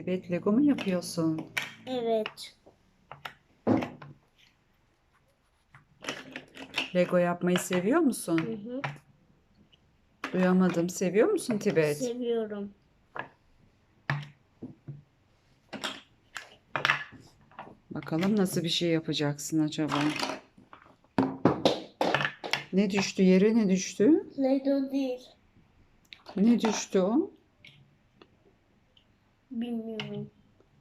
Tibet Lego mu yapıyorsun? Evet. Lego yapmayı seviyor musun? Hı hı. Duyamadım. Seviyor musun Tibet? Seviyorum. Bakalım nasıl bir şey yapacaksın acaba? Ne düştü? Yere ne düştü? Lego değil. Ne düştü o? Bilmiyorum.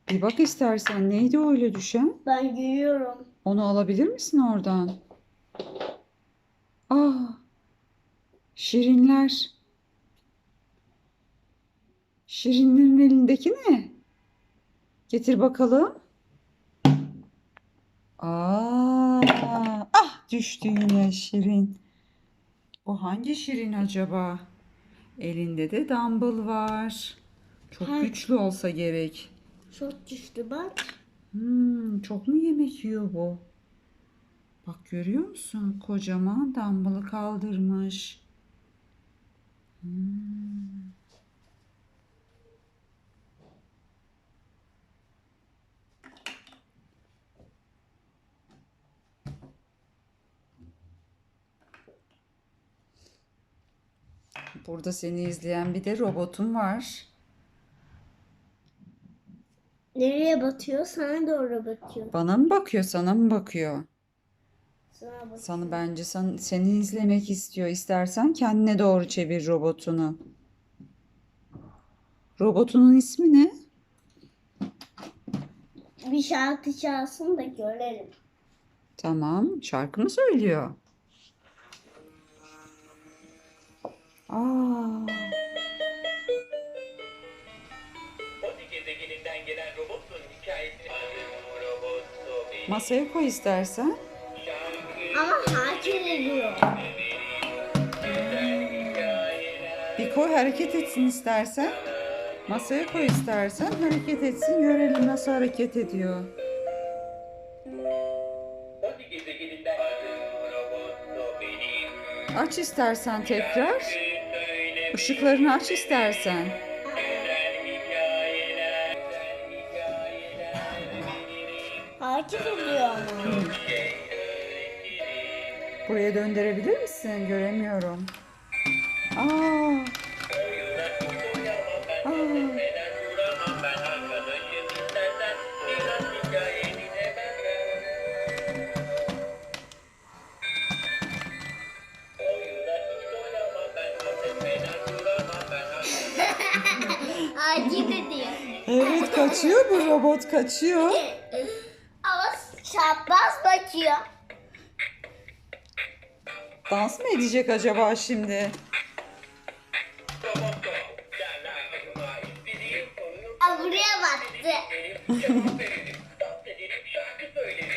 Bir bak istersen. Neydi o öyle düşen? Ben görüyorum. Onu alabilir misin oradan? Aa, şirinler. Şirinlerin elindeki ne? Getir bakalım. Aa, ah düştü yine şirin. Bu hangi şirin acaba? Elinde de dumbbell var. Çok güçlü olsa gerek. Çok düştü bak. Hmm, çok mu yemek yiyor bu? Bak görüyor musun? Kocaman dumbbell'ı kaldırmış. Hmm. Burada seni izleyen bir de robotum var. Nereye batıyor? Sana doğru batıyor. Bana mı bakıyor, sana mı bakıyor? Sana batıyor. Sana bence sen, seni izlemek istiyor. İstersen kendine doğru çevir robotunu. Robotunun ismi ne? Bir şarkı çalsın da görelim. Tamam, şarkı mı söylüyor? Aa, masaya koy istersen. Ama hareket ediyor. Bir koy hareket etsin istersen. Masaya koy istersen hareket etsin. Görelim nasıl hareket ediyor. Aç istersen tekrar. Işıklarını aç istersen. Hareket ediyor ama. Buraya döndürebilir misin? Göremiyorum. Aa. Aa. Ediyor. Evet kaçıyor bu robot kaçıyor. Çapraz bakıyor. Dans mı edecek acaba şimdi? Aa, buraya baktı.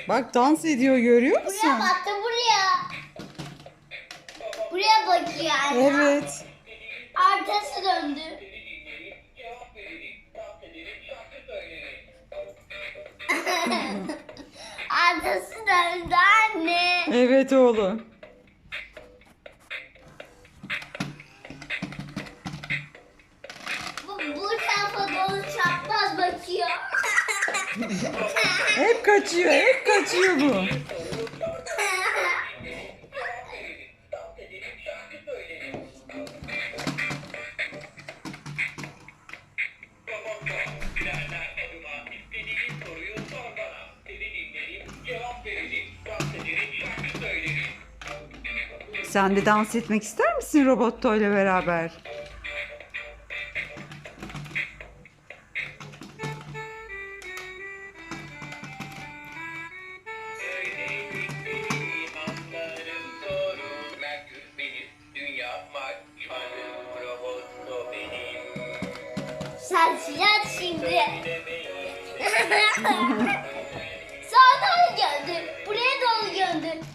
Bak dans ediyor görüyor musun? Buraya baktı buraya. Buraya bakıyor yani. Evet. Arkası döndü. Arkası döndü anne. Evet oğlum. Bu, bu tarafa doğru çapraz bakıyor. Hep kaçıyor, hep kaçıyor bu. Sen de dans etmek ister misin Robotto ile beraber? Sen şimdi. Sağa doğru göndü. Buraya doğru göndü.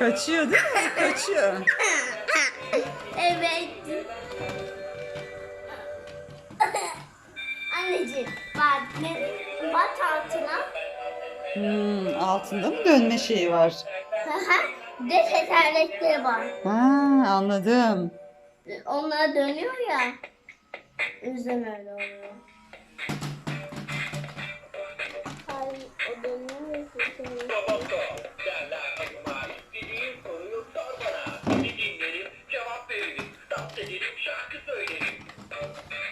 Kaçıyor değil mi? Kaçıyor. Evet. Anneciğim bak ne bak altına. Hmm, altında mı dönme şeyi var? Bir de tekerlekleri var. Ha, anladım. Onlar dönüyor ya. Yüzden öyle oluyor. Hayır, o dönüyor şarkı aklıma.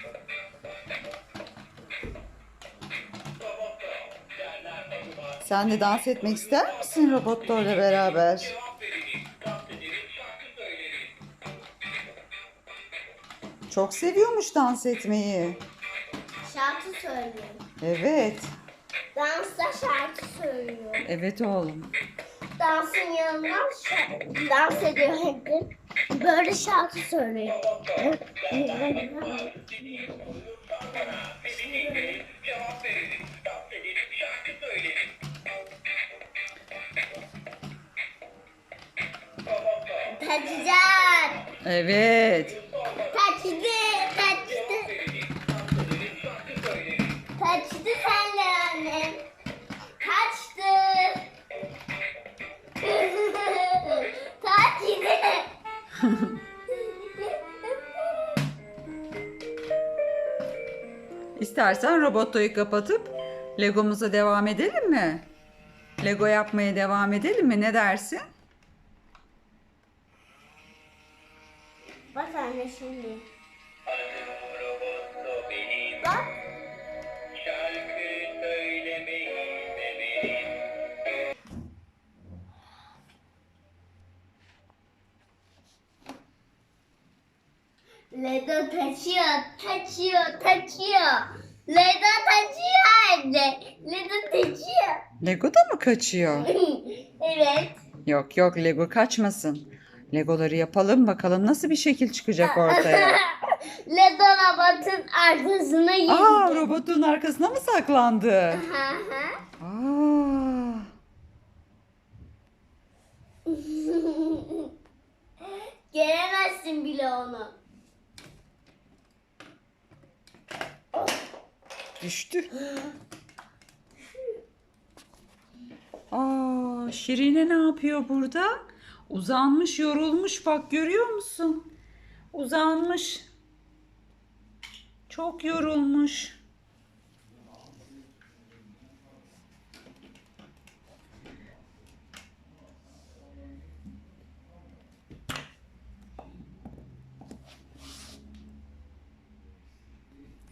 Sen de dans etmek ister misin robotlarla beraber? Çok seviyormuş dans etmeyi. Şarkı söylüyor. Evet. Dansta şarkı söylüyor. Evet oğlum. Dansın yanında şa- dans ediyor hep de. Böyle şarkı söylüyor. Seni dinlerim, cevap İstersen robotoyu kapatıp Legomuza devam edelim mi? Lego yapmaya devam edelim mi? Ne dersin? Bak anne şimdi. Taşıyor, taşıyor, taşıyor. Leda taşıyor anne. Leda taşıyor. Lego da mı kaçıyor? evet. Yok yok Lego kaçmasın. Legoları yapalım bakalım nasıl bir şekil çıkacak ortaya. Leda robotun arkasına girdi. Aa robotun arkasına mı saklandı? Aa. Göremezsin bile onu. Düştü. Aa, Şirine ne yapıyor burada? Uzanmış, yorulmuş. Bak görüyor musun? Uzanmış. Çok yorulmuş.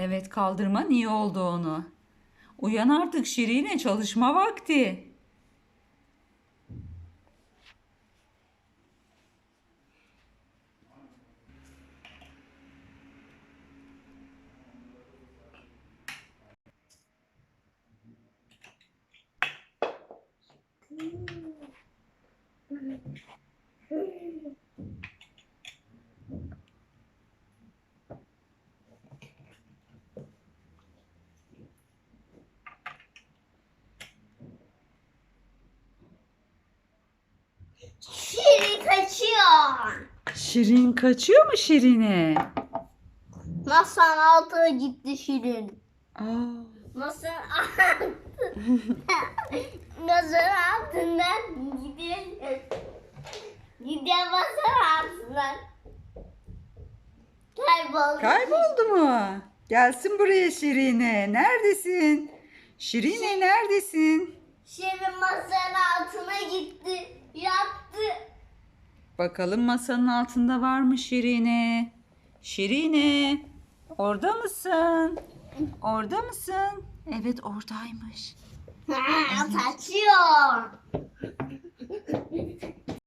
Evet kaldırman iyi oldu onu. Uyan artık Şirine çalışma vakti. Şirin kaçıyor. Şirin kaçıyor mu Şirine? Masanın altına gitti Şirin. Aa, Masanın altı. masanın altından gidiyor. Gidiyor masanın altından. Kayboldu. kayboldu mu? Gelsin buraya Şirine. Neredesin? Şirine neredesin? Şirin masanın altına gitti. Yattı. Bakalım masanın altında var mı Şirine? Şirine, orada mısın? Orada mısın? Evet oradaymış. Kaçıyor.